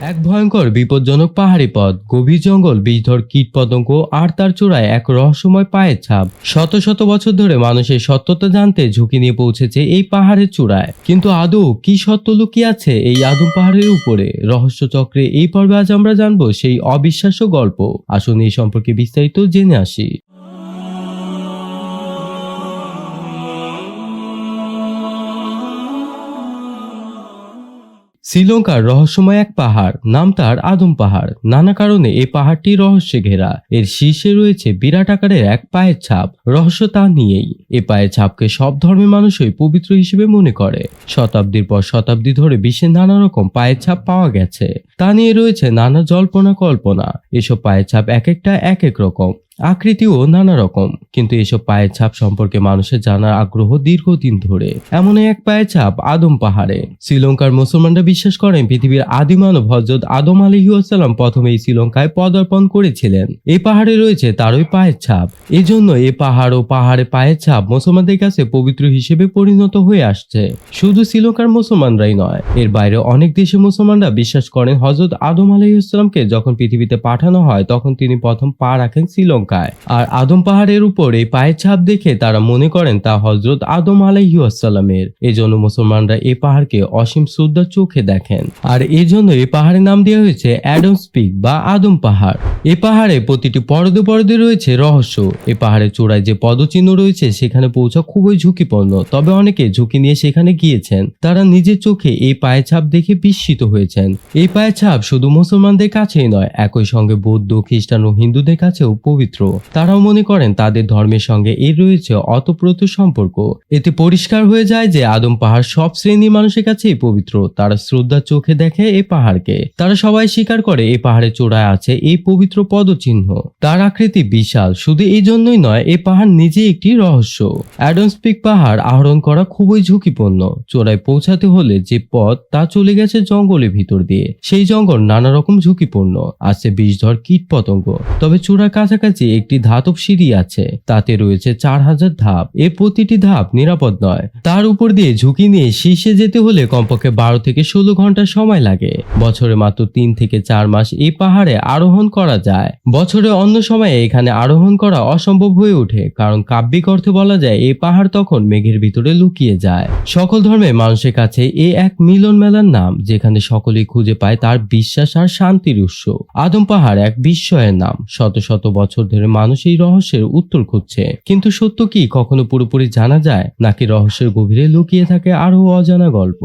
এক ভয়ঙ্কর, বিপজ্জনক পাহাড়ি পথ, গভীর জঙ্গল বিষধর কীট পতঙ্গ আর তার চূড়ায় এক রহস্যময় পায়ের ছাপ। শত শত বছর ধরে মানুষের সত্যতা জানতে ঝুঁকি নিয়ে পৌঁছেছে এই পাহাড়ের চূড়ায়। কিন্তু আদৌ কি সত্য লুকিয়ে আছে এই আদম পাহাড়ের উপরে? রহস্য চক্রে এই পর্বে আজ আমরা জানব সেই অবিশ্বাস্য গল্প। আসুন এই সম্পর্কে বিস্তারিত জেনে আসি। শ্রীলঙ্কার রহস্যময় এক পাহাড়, নাম তার আদম পাহাড়। নানা কারণে এই পাহাড়টি রহস্যে ঘেরা। এর শীর্ষে রয়েছে বিরাট আকারের এক পায়ের ছাপ। রহস্য তা নিয়েই। এ পায়ের ছাপকে সব ধর্মের মানুষই পবিত্র হিসেবে মনে করে। শতাব্দীর পর শতাব্দী ধরে বিশ্বে নানা রকম পায়ের ছাপ পাওয়া গেছে। তা নিয়ে রয়েছে নানা জল্পনা কল্পনা এসব পায়ের ছাপ এক একটা এক এক রকম। আকৃতিও নানা রকম, কিন্তু এসব পায়ের ছাপ সম্পর্কে মানুষের জানার আগ্রহ দীর্ঘদিন ধরে। এমন এক পায়ের ছাপ আদম পাহাড়ে। শ্রীলঙ্কার মুসলমানরা বিশ্বাস করেন পৃথিবীর আদিমানব হজরত আদম আলহিউসালাম প্রথমে এই শ্রীলঙ্কায় পদার্পণ করেছিলেন। এই পাহাড়ে রয়েছে তারই পায়ের ছাপ। এজন্য এ পাহাড় ও পাহাড়ে পায়ের ছাপ মুসলমানদের কাছে পবিত্র হিসেবে পরিণত হয়ে আসছে। শুধু শ্রীলঙ্কার মুসলমানরাই নয়, এর বাইরে অনেক দেশে মুসলমানরা বিশ্বাস করেন হজরত আদম আলহিউসালামকে যখন পৃথিবীতে পাঠানো হয়, তখন তিনি প্রথম পা রাখেন শ্রীলঙ্কায় আর আদম পাহাড়ের উপর এই পায়ের ছাপ দেখে তারা মনে করেন তা হজরত আদম আলাইসাল্লামের এজন্য মুসলমানরা এই পাহাড়কে অসীম শ্রদ্ধার চোখে দেখেন। আর এই জন্য এই পাহাড়ের নাম দেওয়া হয়েছে অ্যাডমস পিক বা আদম পাহাড়। এই পাহাড়ে প্রতিটি পরদে পরদে রয়েছে রহস্য। এই পাহাড়ের চূড়ায় যে পদচিহ্ন রয়েছে, সেখানে পৌঁছা খুবই ঝুঁকিপূর্ণ। তবে অনেকে ঝুঁকি নিয়ে সেখানে গিয়েছেন। তারা নিজের চোখে এই পায়ের ছাপ দেখে বিস্মিত হয়েছেন। এই পায়ের ছাপ শুধু মুসলমানদের কাছেই নয়, একই সঙ্গে বৌদ্ধ, খ্রিস্টান ও হিন্দুদের কাছেও পবিত্র। তারাও মনে করেন তাদের ধর্মের সঙ্গে এর রয়েছে অতপ্রত সম্পর্ক। এতে পরিষ্কার হয়ে যায় যে আদম পাহাড় সব শ্রেণির মানুষের কাছেই পবিত্র। তারা শ্রদ্ধার চোখে দেখে এই পাহাড়কে। তারা সবাই স্বীকার করে এই পাহাড়ের চূড়ায় আছে এই পবিত্র পদচিহ্ন। তার আকৃতি বিশাল। শুধু এই জন্যই নয়, এই পাহাড় নিজে একটি রহস্য। অ্যাডমস পিক পাহাড় আহরণ করা খুবই ঝুঁকিপূর্ণ। চূড়ায় পৌঁছাতে হলে যে পথ, তা চলে গেছে জঙ্গলের ভিতর দিয়ে। সেই জঙ্গল নানা রকম ঝুঁকিপূর্ণ। আছে বিষধর কীট পতঙ্গ তবে চূড়ার কাছাকাছি একটি ধাতব সিঁড়ি আছে। তাতে রয়েছে চার হাজার ধাপ। এর প্রতিটি ধাপ নিরাপদ নয়। তার উপর দিয়ে ঝুঁকি নিয়ে শীর্ষে যেতে হলে কমপক্ষে বারো থেকে ষোলো ঘণ্টা সময় লাগে। বছরে মাত্র তিন থেকে চার মাস এই পাহাড়ে আরোহণ করা যায়। বছরে অন্য সময়ে এখানে আরোহণ করা অসম্ভব হয়ে ওঠে, কারণ কাব্যিক অর্থে বলা যায় এই পাহাড় তখন মেঘের ভিতরে লুকিয়ে যায়। সকল ধর্মের মানুষের কাছে এ এক মিলন মেলার নাম, যেখানে সকলেই খুঁজে পায় তার বিশ্বাস আর শান্তির উৎস। আদম পাহাড় এক বিস্ময়ের নাম। শত শত বছর মানুষ এই রহস্যের উত্তর খুঁজছে। কিন্তু সত্য কি? কখনো পুরোপুরি জানা যায়? নাকি রহস্যের গভীরে লুকিয়ে থাকে আরও অজানা গল্প?